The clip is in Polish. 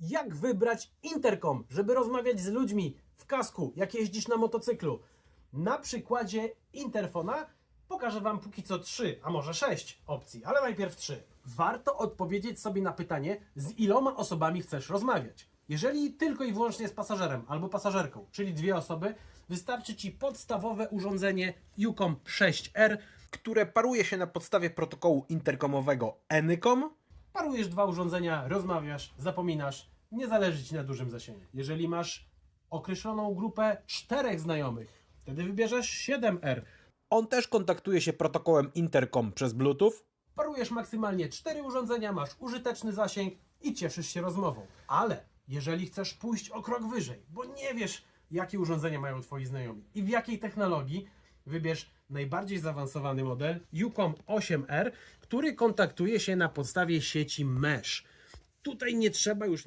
Jak wybrać interkom, żeby rozmawiać z ludźmi w kasku, jak jeździsz na motocyklu? Na przykładzie interfona pokażę Wam póki co trzy, a może sześć opcji, ale najpierw trzy. Warto odpowiedzieć sobie na pytanie, z iloma osobami chcesz rozmawiać. Jeżeli tylko i wyłącznie z pasażerem albo pasażerką, czyli dwie osoby, wystarczy Ci podstawowe urządzenie Ucom 6R, które paruje się na podstawie protokołu interkomowego Anycom. Parujesz dwa urządzenia, rozmawiasz, zapominasz, nie zależy Ci na dużym zasięgu. Jeżeli masz określoną grupę czterech znajomych, wtedy wybierzesz 7R. On też kontaktuje się protokołem interkom przez Bluetooth. Parujesz maksymalnie cztery urządzenia, masz użyteczny zasięg i cieszysz się rozmową. Ale jeżeli chcesz pójść o krok wyżej, bo nie wiesz, jakie urządzenia mają Twoi znajomi i w jakiej technologii, wybierz najbardziej zaawansowany model Ucom 8R, który kontaktuje się na podstawie sieci Mesh. Tutaj nie trzeba już